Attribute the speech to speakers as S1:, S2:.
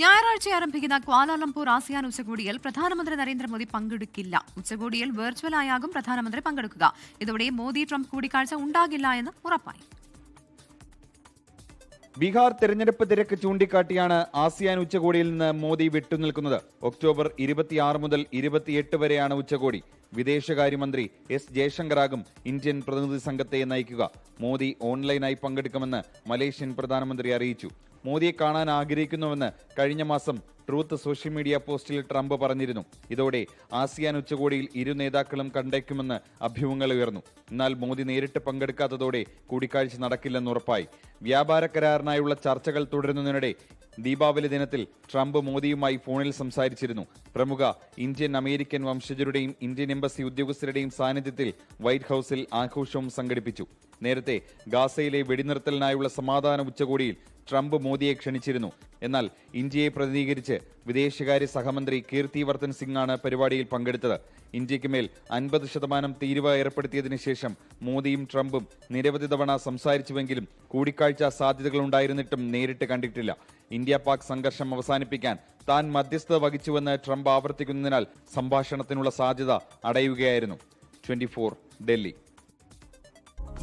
S1: ഞായറാഴ്ച ആരംഭിക്കുന്ന Kuala Lumpur ASEAN ഉച്ചകോടിയിൽ പ്രധാനമന്ത്രി നരേന്ദ്രമോദി പങ്കെടുക്കില്ല. ഉച്ചകോടിയിൽ വെർച്വലായാകും പ്രധാനമന്ത്രി പങ്കെടുക്കുക. ഇതോടെ മോദി ട്രംപ് കൂടിക്കാഴ്ച ഉണ്ടാകില്ല എന്ന് ഉറപ്പായി.
S2: ബീഹാർ തെരഞ്ഞെടുപ്പ് തിരക്ക് ചൂണ്ടിക്കാട്ടിയാണ് ആസിയാൻ ഉച്ചകോടിയിൽ നിന്ന് മോദി വിട്ടുനിൽക്കുന്നത്. ഒക്ടോബർ ഇരുപത്തിയാറ് മുതൽ ഇരുപത്തിയെട്ട് വരെയാണ് ഉച്ചകോടി. വിദേശകാര്യമന്ത്രി എസ് ജയശങ്കറാകും ഇന്ത്യൻ പ്രതിനിധി സംഘത്തെ നയിക്കുക. മോദി ഓൺലൈനായി പങ്കെടുക്കുമെന്ന് മലേഷ്യൻ പ്രധാനമന്ത്രി അറിയിച്ചു. മോദിയെ കാണാൻ ആഗ്രഹിക്കുന്നുവെന്ന് കഴിഞ്ഞ മാസം ട്രൂത്ത് സോഷ്യൽ മീഡിയ പോസ്റ്റിൽ ട്രംപ് പറഞ്ഞിരുന്നു. ഇതോടെ ആസിയാൻ ഉച്ചകോടിയിൽ ഇരു നേതാക്കളും കണ്ടേക്കുമെന്ന് അഭ്യൂഹങ്ങൾ ഉയർന്നു. എന്നാൽ മോദി നേരിട്ട് പങ്കെടുക്കാത്തതോടെ കൂടിക്കാഴ്ച നടക്കില്ലെന്ന് ഉറപ്പായി. വ്യാപാര കരാറിനായുള്ള ചർച്ചകൾ തുടരുന്നതിനിടെ ദീപാവലി ദിനത്തിൽ ട്രംപ് മോദിയുമായി ഫോണിൽ സംസാരിച്ചിരുന്നു. പ്രമുഖ ഇന്ത്യൻ അമേരിക്കൻ വംശജരുടെയും ഇന്ത്യൻ എംബസി ഉദ്യോഗസ്ഥരുടെയും സാന്നിധ്യത്തിൽ വൈറ്റ് ഹൌസിൽ ആഘോഷവും സംഘടിപ്പിച്ചു. നേരത്തെ ഗാസയിലെ വെടിനിർത്തലിനായുള്ള സമാധാന ഉച്ചകോടിയിൽ ട്രംപ് മോദിയെ ക്ഷണിച്ചിരുന്നു. എന്നാൽ ഇന്ത്യയെ പ്രതിനിധീകരിച്ച് വിദേശകാര്യ സഹമന്ത്രി കീർത്തി വർദ്ധൻ സിംഗ് ആണ് പരിപാടിയിൽ പങ്കെടുത്തത്. ഇന്ത്യയ്ക്ക് മേൽ അൻപത് ശതമാനം തീരുവ ഏർപ്പെടുത്തിയതിനു ശേഷം മോദിയും ട്രംപും നിരവധി തവണ സംസാരിച്ചുവെങ്കിലും കൂടിക്കാഴ്ച സാധ്യതകളുണ്ടായിരുന്നിട്ടും നേരിട്ട് കണ്ടിട്ടില്ല. ഇന്ത്യ പാക് സംഘർഷം അവസാനിപ്പിക്കാൻ താൻ മധ്യസ്ഥത വഹിച്ചുവെന്ന് ട്രംപ് ആവർത്തിക്കുന്നതിനാൽ സംഭാഷണത്തിനുള്ള സാധ്യത അടയുകയായിരുന്നു. ട്വന്റി ഡൽഹി.